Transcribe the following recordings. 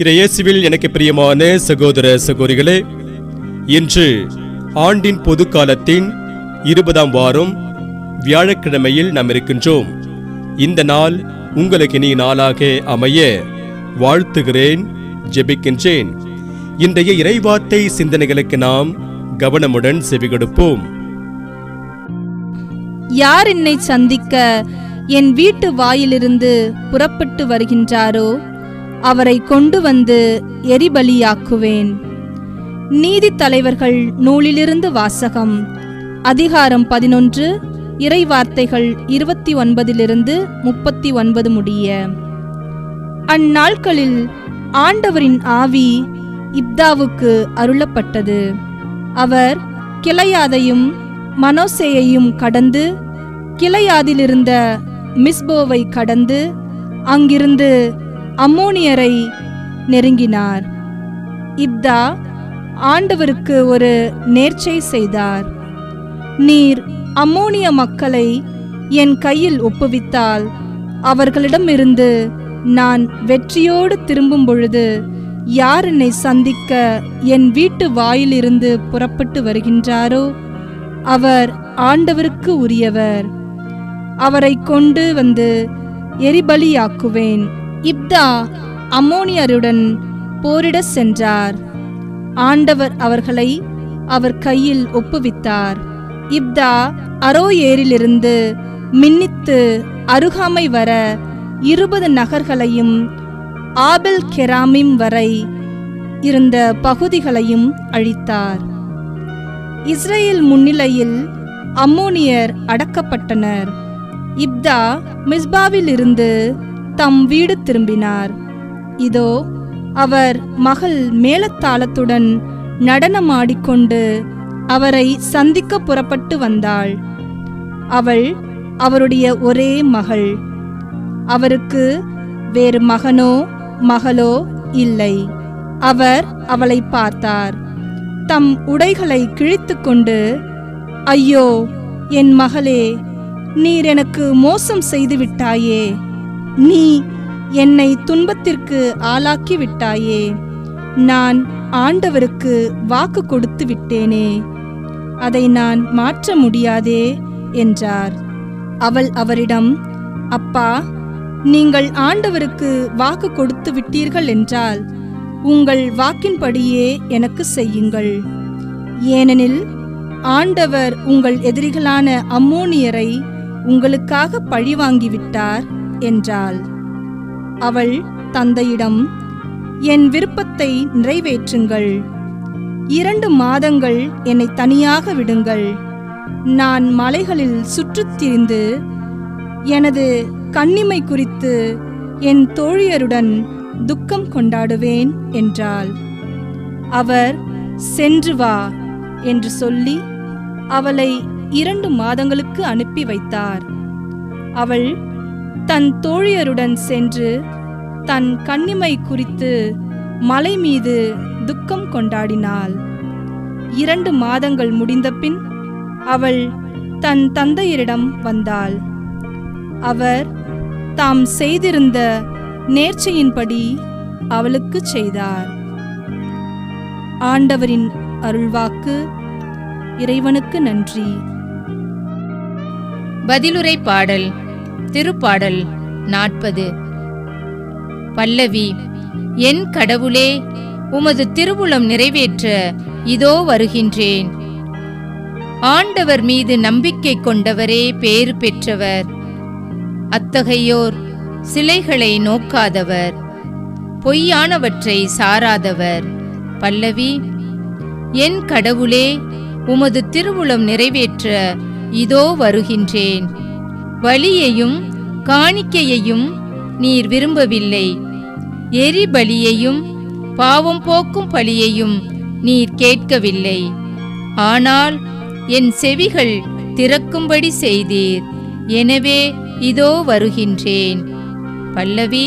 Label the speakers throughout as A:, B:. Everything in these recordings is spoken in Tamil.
A: இறையேசுவில் எனக்கு பிரியமான சகோதர சகோதரிகளே இன்று ஆண்டின் பொது காலத்தின் இருபதாம் வாரம் வியாழக்கிழமையில் நாம் இருக்கின்றோம். இந்த நாள் உங்களுக்கு இனி நாளாக அமைய வாழ்த்துகிறேன் ஜெபிக்கின்றேன். இன்றைய இறைவார்த்தை சிந்தனைகளுக்கு நாம் கவனமுடன் செவிகொடுப்போம்.
B: யார் என்னை சந்திக்க என் வீட்டு வாயிலிருந்து புறப்பட்டு வருகின்றாரோ? அவரை கொண்டு வந்து எரிபலியாக்குவேன். நீதி தலைவர்கள் நூலிலிருந்து வாசகம். அதிகாரம் பதினொன்று இறைவார்த்தைகள் இருபத்தி ஒன்பதிலிருந்து முப்பத்தி ஒன்பது முடிய. அந்நாட்களில் ஆண்டவரின் ஆவி இப்தாவுக்கு அருளப்பட்டது. அவர் கிளையாதையும் மனோசேயையும் கடந்து கிளையாதிலிருந்த மிஸ்போவை கடந்து அங்கிருந்து அம்மோனியரை நெருங்கினார். இப்தா ஆண்டவருக்கு ஒரு நேர்ச்சை செய்தார். நீர் அம்மோனிய மக்களை என் கையில் ஒப்புவித்தால் அவர்களிடமிருந்து நான் வெற்றியோடு திரும்பும் பொழுது யார் என்னை சந்திக்க என் வீட்டு வாயிலிருந்து புறப்பட்டு வருகின்றாரோ அவர் ஆண்டவருக்கு உரியவர். அவரை கொண்டு வந்து எரிபலியாக்குவேன். இப்தா அம்மோனியருடன் போரிடச் சென்றார். ஆண்டவர் அவர்களை அவர் கையில் ஒப்புவித்தார். இப்தா அரோயேரிலிருந்து மின்னித்து அருகாமை வர இருபது நகர்களையும் ஆபெல் கெராமிம் வரை இருந்த பகுதிகளையும் அழித்தார். இஸ்ரேல் முன்னிலையில் அம்மோனியர் அடக்கப்பட்டனர். இப்தா மிஸ்பாவிலிருந்து தம் வீடு திரும்பினார். இதோ அவர் மகள் மேலத்தாளத்துடன் நடனமாடிக்கொண்டு அவரை சந்திக்க புறப்பட்டு வந்தாள். அவள் அவருடைய ஒரே மகள். அவருக்கு வேறு மகனோ மகளோ இல்லை. அவர் அவளை பார்த்தார். தம் உடைகளை கிழித்துக்கொண்டு ஐயோ என் மகளே நீர் எனக்கு மோசம் செய்து விட்டாயே நீ என்னை துன்பத்திற்கு ஆளாக்கி விட்டாயே நான் ஆண்டவருக்கு வாக்கு கொடுத்து விட்டேனே. அதை நான் மாற்ற முடியாதே என்றார். அவள் அவரிடம் அப்பா நீங்கள் ஆண்டவருக்கு வாக்கு கொடுத்து விட்டீர்கள் என்றால் உங்கள் வாக்கின்படியே எனக்கு செய்யுங்கள். ஏனெனில் ஆண்டவர் உங்கள் எதிரிகளான அம்மோனியரை உங்களுக்காக பழிவாங்கிவிட்டார். என்றாள். அவள் தந்தையிடம் என் விருப்பத்தை நிறைவேற்றுங்கள். இரண்டு மாதங்கள் என்னை தனியாக விடுங்கள். நான் மலைகளில் சுற்றித் திரிந்து எனது கண்ணிமை குறித்து என் தோழியருடன் துக்கம் கொண்டாடுவேன் என்றாள். அவர் சென்று வா என்று சொல்லி அவளை இரண்டு மாதங்களுக்கு அனுப்பி வைத்தார். அவள் தன் தோழியருடன் சென்று தன் கண்ணிமை குறித்து மலை மீது துக்கம் கொண்டாடினாள். இரண்டு மாதங்கள் முடிந்தபின் அவள் தன் தந்தையரிடம் வந்தாள். அவர் தாம் செய்திருந்த நேர்ச்சையின்படி அவளுக்குச் செய்தார். ஆண்டவரின் அருள்வாக்கு இறைவனுக்கு நன்றி.
C: பதிலுரை பாடல். திருப்பாடல் நாற்பது. பல்லவி என் கடவுளே உமது திருவுளம் நிறைவேற்ற இதோ வருகின்றேன். ஆண்டவர் மீது நம்பிக்கை கொண்டவரே பேறு பெற்றவர். அத்தகையோர் சிலைகளை நோக்காதவர். பொய்யானவற்றை சாராதவர். பல்லவி என் கடவுளே உமது திருவுளம் நிறைவேற்ற இதோ வருகின்றேன். வலியையும் காணிக்கையையும் நீர் விரும்பவில்லை. எரிபலியையும் பாவம் போக்கும் பலியையும் நீர் கேட்கவில்லை. ஆனால் என் செவிகள் திறக்கும்படி செய்தீர். எனவே இதோ வருகின்றேன். பல்லவி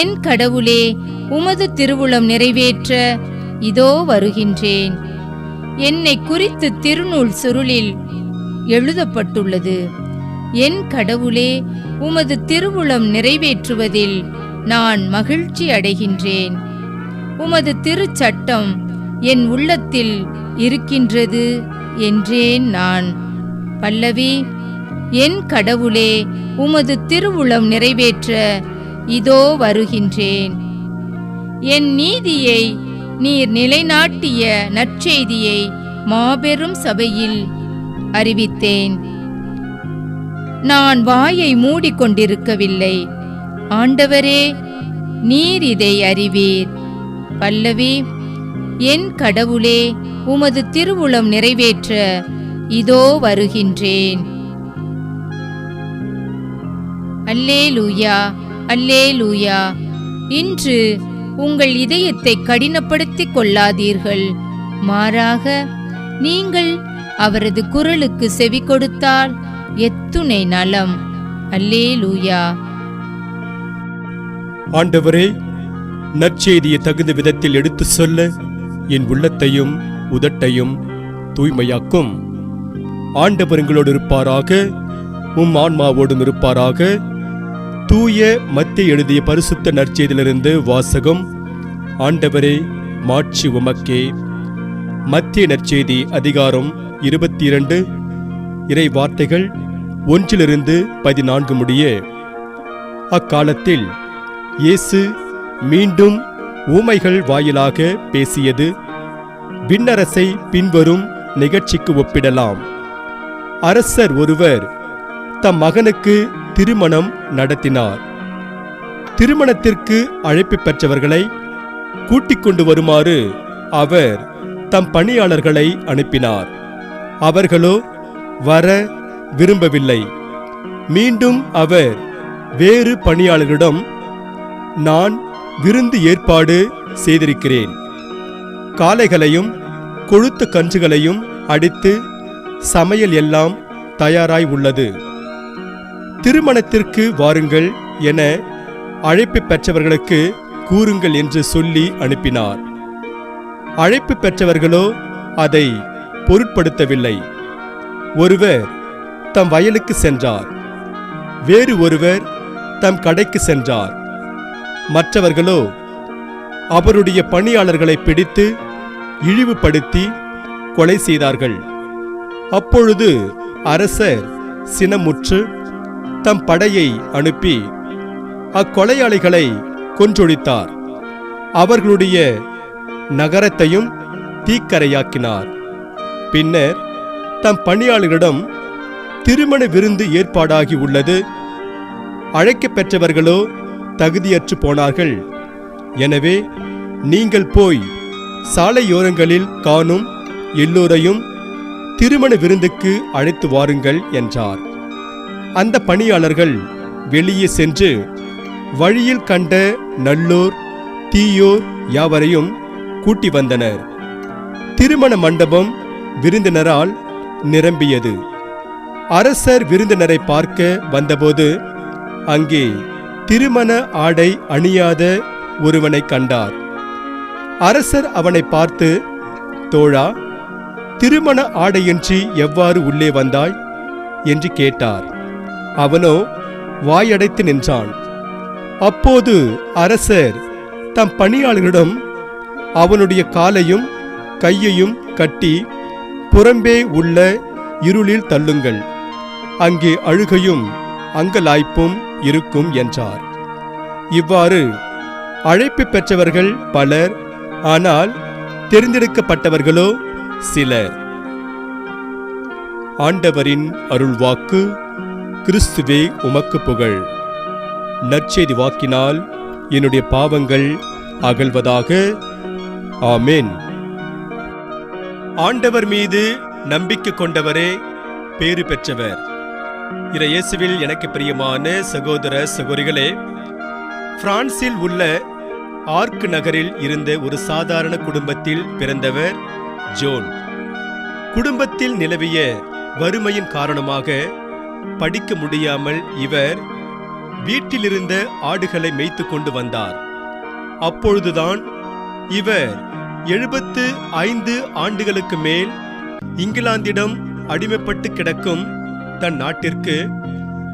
C: என் கடவுளே உமது திருவுளம் நிறைவேற்ற இதோ வருகின்றேன். என்னை குறித்து திருநூல் சுருளில் எழுதப்பட்டுள்ளது. என் கடவுளே உமது திருவுளம் நிறைவேற்றுவதில் நான் மகிழ்ச்சி அடைகின்றேன். உமது திருச்சட்டம் என் உள்ளத்தில் இருக்கின்றது என்றேன் நான். பல்லவி என் கடவுளே உமது திருவுளம் நிறைவேற்ற இதோ வருகின்றேன். என் நீதியை நீர் நிலைநாட்டிய நற்செய்தியை மாபெரும் சபையில் அறிவித்தேன். நான் வாயை மூடிக்கொண்டிருக்கவில்லை. ஆண்டவரே நீர் இதை அறிவீர். பல்லவி என் கடவுளே உமது திருவுளம் நிறைவேற்ற இதோ வருகின்றேன். அல்லே லூயா அல்லே லூயா இன்று உங்கள் இதயத்தை கடினப்படுத்திக் கொள்ளாதீர்கள். மாறாக நீங்கள் அவரது குரலுக்கு செவி கொடுத்தால் எத்துணை நலம். அல்லேலூயா.
A: ஆண்டவரே நற்செய்தியை தகுந்த விதத்தில் எடுத்து சொல்ல என் உள்ளத்தையும் உதட்டையும் தூய்மையாக்கும். ஆண்டவர் எங்களோடு இருப்பாராக உம் ஆன்மாவோடும் இருப்பாராக. தூய மத்திய எழுதிய பரிசுத்த நற்செய்தியிலிருந்து வாசகம் ஆண்டவரே மாட்சி உமக்கே. மத்திய நற்செய்தி அதிகாரம் இருபத்தி இரண்டு இறை வார்த்தைகள் ஒன்றிலிருந்து பதினான்கு முடிய. அக்காலத்தில் இயேசு மீண்டும் ஊமைகள் வாயிலாக பேசியது விண்ணரசை பின்வரும் நிகழ்ச்சிக்கு ஒப்பிடலாம். அரசர் ஒருவர் தம் மகனுக்கு திருமணம் நடத்தினார். திருமணத்திற்கு அழைப்பு பெற்றவர்களை கூட்டிக் கொண்டு வருமாறு அவர் தம் பணியாளர்களை அனுப்பினார். அவர்களோ வர விரும்பவில்லை. மீண்டும் அவர் வேறு பணியாளர்களிடம் நான் விருந்து ஏற்பாடு செய்திருக்கிறேன். காளைகளையும் கொழுத்த கன்றுகளையும் அடித்து சமையல் எல்லாம் தயாராய் உள்ளது. திருமணத்திற்கு வாருங்கள் என அழைப்பு பெற்றவர்களுக்கு கூறுங்கள் என்று சொல்லி அனுப்பினார். அழைப்பு பெற்றவர்களோ அதை பொருட்படுத்தவில்லை. ஒருவர் தம் வயலுக்கு சென்றார். வேறு ஒருவர் தம் கடைக்கு சென்றார். மற்றவர்களோ அவருடைய பணியாளர்களை பிடித்து இழிவுபடுத்தி கொலை செய்தார்கள். அப்பொழுது அரசர் சினமுற்று தம் படையை அனுப்பி அக்கொலையாளிகளை கொன்றொழித்தார். அவர்களுடைய நகரத்தையும் தீக்கரையாக்கினார். பின்னர் தம் பணியாளர்களிடம் திருமண விருந்து ஏற்பாடாகி உள்ளது. அழைக்கப் பெற்றவர்களோ தகுதியற்று போனார்கள். எனவே நீங்கள் போய் சாலையோரங்களில் காணும் எல்லோரையும் திருமண விருந்துக்கு அழைத்து வாருங்கள் என்றார். அந்த பணியாளர்கள் வெளியே சென்று வழியில் கண்ட நல்லோர் தீயோர் யாவரையும் கூட்டி வந்தனர். திருமண மண்டபம் விருந்தினரால் நிரம்பியது. அரசர் விருந்தினரை பார்க்க வந்தபோது அங்கே திருமண ஆடை அணியாத ஒருவனை கண்டார். அரசர் அவனை பார்த்து தோழா திருமண ஆடையின்றி எவ்வாறு உள்ளே வந்தாய்? என்று கேட்டார். அவனோ வாயடைத்து நின்றான். அப்போது அரசர் தம் பணியாளர்களிடம் அவனுடைய காலையும் கையையும் கட்டி புறம்பே உள்ள இருளில் தள்ளுங்கள். அங்கே அழுகையும் அங்கலாய்ப்பும் இருக்கும் என்றார். இவ்வாறு அழைப்பு பெற்றவர்கள் பலர் ஆனால் தேர்ந்தெடுக்கப்பட்டவர்களோ சிலர். ஆண்டவரின் அருள்வாக்கு கிறிஸ்துவே உமக்கு புகழ். நற்செய்தி வாக்கினால் என்னுடைய பாவங்கள் அகழ்வதாக ஆமேன். ஆண்டவர் மீது நம்பிக்கை கொண்டவரே பேறு பெற்றவர். இறை இயேசுவில் எனக்கு பிரியமான சகோதர சகோதரிகளே பிரான்சில் உள்ள ஆர்க் நகரில் இருந்த ஒரு சாதாரண குடும்பத்தில் பிறந்தவர் ஜோன். குடும்பத்தில் நிலவிய வறுமையின் காரணமாக படிக்க முடியாமல் இவர் வீட்டிலிருந்த ஆடுகளை மேய்த்து கொண்டு வந்தார். அப்பொழுதுதான் இவர் எழுபத்து ஐந்து ஆண்டுகளுக்கு மேல் இங்கிலாந்திடம் அடிமைப்பட்டு கிடக்கும் தன் நாட்டிற்கு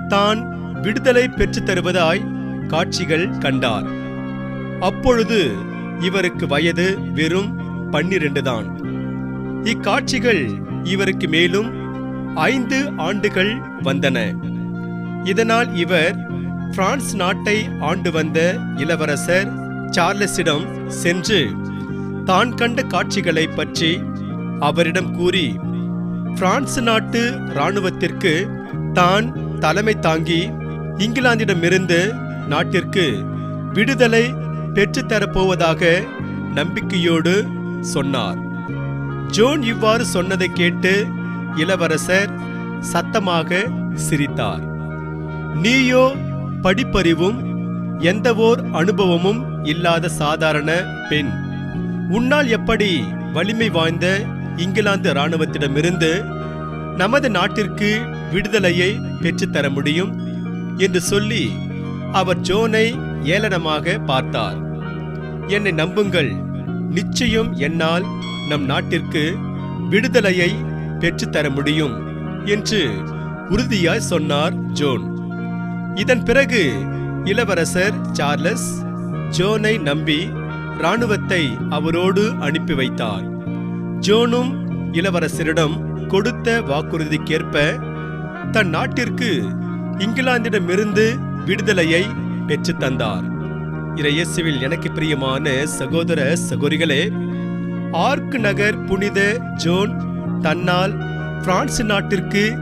A: தான் விடுதலை பெற்றுத் தருவதாய் காட்சிகள் கண்டார். அப்பொழுது இவருக்கு வயது வெறும் பன்னிரண்டு தான். இக்காட்சிகள் இவருக்கு மேலும் ஐந்து ஆண்டுகள் வந்தன. இதனால் இவர் பிரான்ஸ் நாட்டை ஆண்டு வந்த இளவரசர் சார்லஸிடம் சென்று தான் கண்ட காட்சிகளை பற்றி அவரிடம் கூறி பிரான்ஸ் நாட்டு இராணுவத்திற்கு தான் தலைமை தாங்கி இங்கிலாந்திடமிருந்து நாட்டிற்கு விடுதலை பெற்றுத்தரப்போவதாக நம்பிக்கையோடு சொன்னார். ஜோன் இவ்வாறு சொன்னதை கேட்டு இளவரசர் சத்தமாக சிரித்தார். நீயோ படிப்பறிவும் எந்தவோர் அனுபவமும் இல்லாத சாதாரண பெண். உன்னால் எப்படி வலிமை வாய்ந்த இங்கிலாந்து இராணுவத்திடமிருந்து நமது நாட்டிற்கு விடுதலையை பெற்றுத்தர முடியும் என்று சொல்லி அவர் ஜோனை ஏளனமாக பார்த்தார். என்னை நம்புங்கள். நிச்சயம் என்னால் நம் நாட்டிற்கு விடுதலையை பெற்றுத்தர முடியும் என்று உறுதியாய் சொன்னார் ஜோன். இதன் பிறகு இளவரசர் சார்லஸ் ஜோனை நம்பி இராணுவத்தை அவரோடு அனுப்பி வைத்தார். ஜோனும் இளவரசரிடம் கொடுத்த வாக்குறுதிக்கேற்ப தன் நாட்டிற்கு இங்கிலாந்திடமிருந்து விடுதலையை பெற்றுத் தந்தார் இறையேசுவில் எனக்கு பிரியமான சகோதர சகோதரிகளே ஆர்க் நகர் புனித ஜோன் தன்னால் பிரான்ஸ் நாட்டிற்கு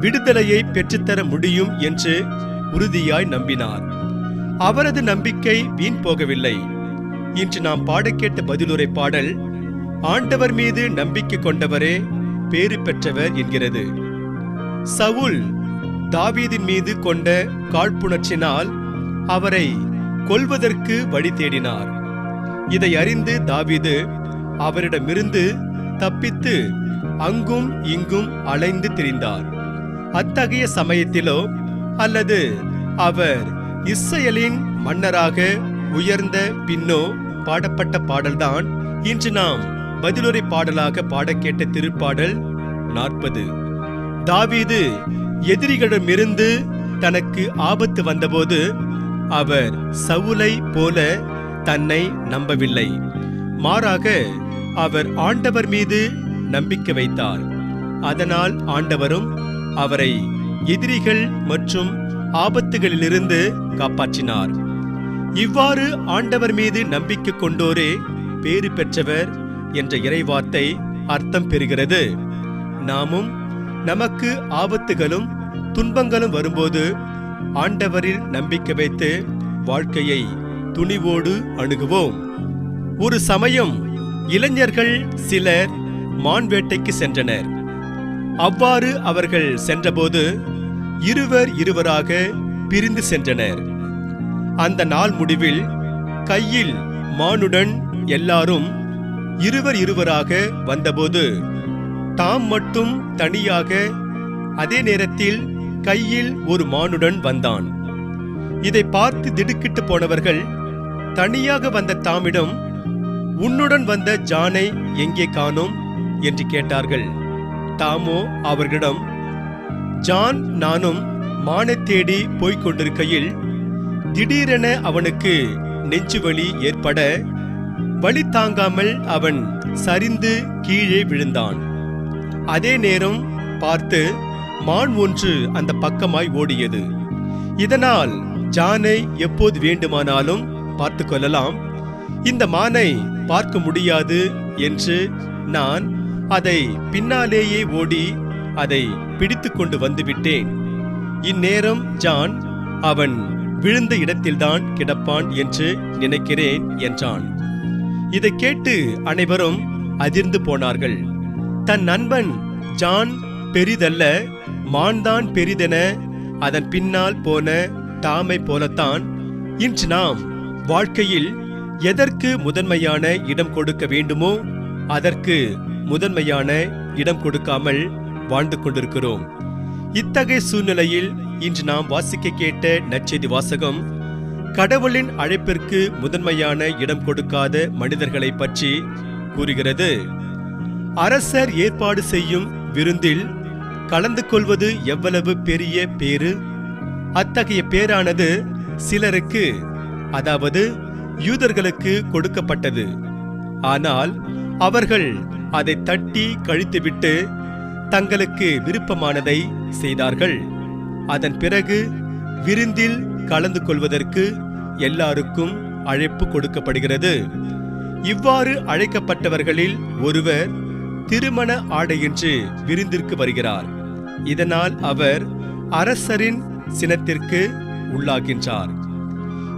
A: விடுதலையை பெற்றுத்தர முடியும் என்று உறுதியாய் நம்பினார். அவரது நம்பிக்கை வீண் போகவில்லை. இன்று நாம் பாடக்கேட்ட பதிலுரை பாடல் ஆண்டவர் மீது நம்பிக்கை கொண்டவரே பேறு பெற்றவர் என்கிறது. சவுல் தாவீதின் மீது கொண்ட காழ்ப்புணர்ச்சினால் அவரை கொல்வதற்கு வழி தேடினார். இதை அறிந்து தாவீது அவரிடமிருந்து தப்பித்து அங்கும் இங்கும் அலைந்து திரிந்தார். அத்தகைய சமயத்திலோ அல்லது அவர் இஸ்ரேலின் மன்னராக உயர்ந்த பின்னோ பாடப்பட்ட பாடல்தான் இன்று நாம் பதிலுரை பாடலாக பாடக்கேட்ட திருப்பாடல் நாற்பது. தாவீது எதிரிகளிடமிருந்து தனக்கு ஆபத்து வந்தபோது அவர் சவுலை போல தன்னை நம்பவில்லை. மாறாக அவர் ஆண்டவர் மீது நம்பிக்கை வைத்தார். அதனால் ஆண்டவரும் அவரை எதிரிகள் மற்றும் ஆபத்துகளிலிருந்து காப்பாற்றினார். இவ்வாறு ஆண்டவர் மீது நம்பிக்கை கொண்டோரே பேறு பெற்றவர் என்ற இறைவார்த்தை அர்த்தம் பெறுகிறது. நாமும் நமக்கு ஆபத்துகளும் துன்பங்களும் வரும்போது ஆண்டவரில் நம்பிக்கை வைத்து வாழ்க்கையை துணிவோடு அணுகுவோம். ஒரு சமயம் இளைஞர்கள் சிலர் மான்வேட்டைக்கு சென்றனர். அவ்வாறு அவர்கள் சென்றபோது இருவர் இருவராக பிரிந்து சென்றனர். அந்த நாள் முடிவில் கையில் மானுடன் எல்லாரும் இருவர் இருவராக வந்தபோது தாம் மட்டும் தனியாக அதே நேரத்தில் கையில் ஒரு மானுடன் வந்தான். இதை பார்த்து திடுக்கிட்டு போனவர்கள் தனியாக வந்த தாமிடம் உன்னுடன் வந்த ஜானை எங்கே காணோம்? என்று கேட்டார்கள். தாமோ அவர்களிடம் ஜான் நானும் மானைத் தேடி போய்க் கொண்டிருக்கையில் திடீரென அவனுக்கு நெஞ்சுவலி ஏற்பட வழி தாங்காமல் அவன் சரிந்து கீழே விழுந்தான். அதே நேரம் பார்த்து மான் ஒன்று அந்த பக்கமாய் ஓடியது. இதனால் ஜானை எப்போது வேண்டுமானாலும் பார்த்து கொள்ளலாம். இந்த மானை பார்க்க முடியாது என்று நான் அதை பின்னாலேயே ஓடி அதை பிடித்து கொண்டு வந்துவிட்டேன் இந்நேரம் ஜான் அவன் விழுந்த இடத்தில்தான் கிடப்பான் என்று நினைக்கிறேன் என்றான். இதை கேட்டு அனைவரும் அதிர்ந்து போனார்கள். தன் நண்பன் ஜான் பெரிதல்ல மான்தான் பெரிதென அதன் பின்னால் போன தாமை போலத்தான் இன்று நாம் வாழ்க்கையில் எதற்கு முதன்மையான இடம் கொடுக்க வேண்டுமோ அதற்கு முதன்மையான இடம் கொடுக்காமல் வாழ்ந்து கொண்டிருக்கிறோம். இத்தகைய சூழ்நிலையில் இன்று நாம் வாசிக்க கேட்ட நற்செய்தி வாசகம் கடவுளின் அழைப்பிற்கு முதன்மையான இடம் கொடுக்காத மனிதர்களை பற்றி கூறுகிறது. அரசர் ஏற்பாடு செய்யும் விருந்தில் கலந்து கொள்வது எவ்வளவு பெரிய பேரு அத்தகைய பேரானது சிலருக்கு அதாவது யூதர்களுக்கு கொடுக்கப்பட்டது. ஆனால் அவர்கள் அதை தட்டி கழித்துவிட்டு தங்களுக்கு விருப்பமானதை செய்தார்கள். அதன் பிறகு விருந்தில் கலந்து கொள்வதற்கு எல்லாருக்கும் அழைப்பு கொடுக்கப்படுகிறது. இவ்வாறு அழைக்கப்பட்டவர்களில் ஒருவர் திருமண ஆடையின்றி விருந்திற்கு வருகிறார். இதனால் அவர் அரசரின் சினத்திற்கு உள்ளாகின்றார்.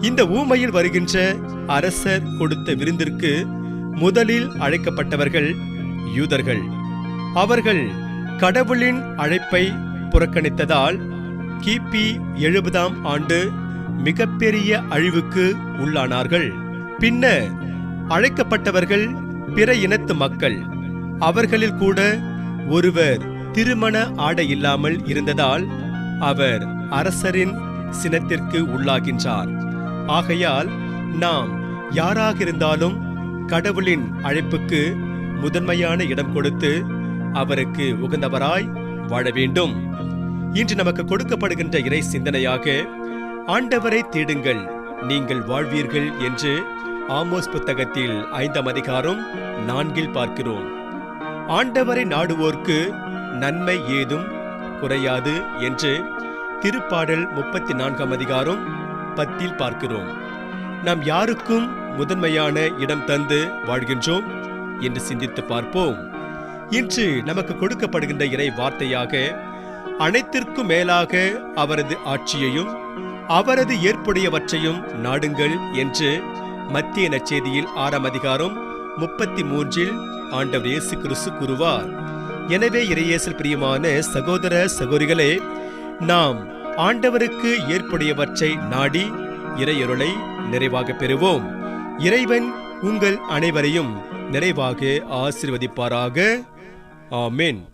A: இந்த ஊமையில் வருகின்ற அரசர் கொடுத்த விருந்திற்கு முதலில் அழைக்கப்பட்டவர்கள் யூதர்கள். அவர்கள் கடவுளின் அழைப்பை புறக்கணித்ததால் கிபி எழுபதாம் ஆண்டு மிகப்பெரிய அழிவுக்கு உள்ளானார்கள். பின்னர் அழைக்கப்பட்டவர்கள் பிற இனத்து மக்கள். அவர்களில் கூட ஒருவர் திருமண ஆடை இல்லாமல் இருந்ததால் அவர் அரசரின் சினத்திற்கு உள்ளாகின்றார். ஆகையால் நாம் யாராக இருந்தாலும் கடவுளின் அழைப்புக்கு முதன்மையான இடம் கொடுத்து அவருக்கு உகந்தவராய் வாழ வேண்டும். இன்று நமக்கு கொடுக்கப்படுகின்ற இறை சிந்தனையாக ஆண்டவரை தேடுங்கள் நீங்கள் வாழ்வீர்கள் என்று ஆமோஸ் புத்தகத்தில் ஐந்தாம் அதிகாரம் நான்கில் பார்க்கிறோம். ஆண்டவரை நாடுவோர்க்கு நன்மை ஏதும் குறையாது என்று திருப்பாடல் முப்பத்தி நான்காம் அதிகாரம் பத்தில் பார்க்கிறோம். நாம் யாருக்கும் முதன்மையான இடம் தந்து வாழ்கின்றோம் என்று சிந்தித்து பார்ப்போம். இன்று நமக்கு கொடுக்கப்படுகின்ற இறை வார்த்தையாக அனைத்திற்கும் மேலாக அவரது ஆட்சியையும் அவரது ஏற்புடையவற்றையும் நாடுங்கள் என்று மத்திய நச்செய்தியில் ஆறாம் அதிகாரம் முப்பத்தி மூன்றில் ஆண்டவர் இயேசு கிறிஸ்து கூறுவார். எனவே இறையேசல் பிரியமான சகோதர சகோதரிகளே நாம் ஆண்டவருக்கு ஏற்புடையவற்றை நாடி இறையருளை நிறைவாக பெறுவோம். இறைவன் உங்கள் அனைவரையும் நிறைவாக ஆசிர்வதிப்பாராக. ஆமேன்.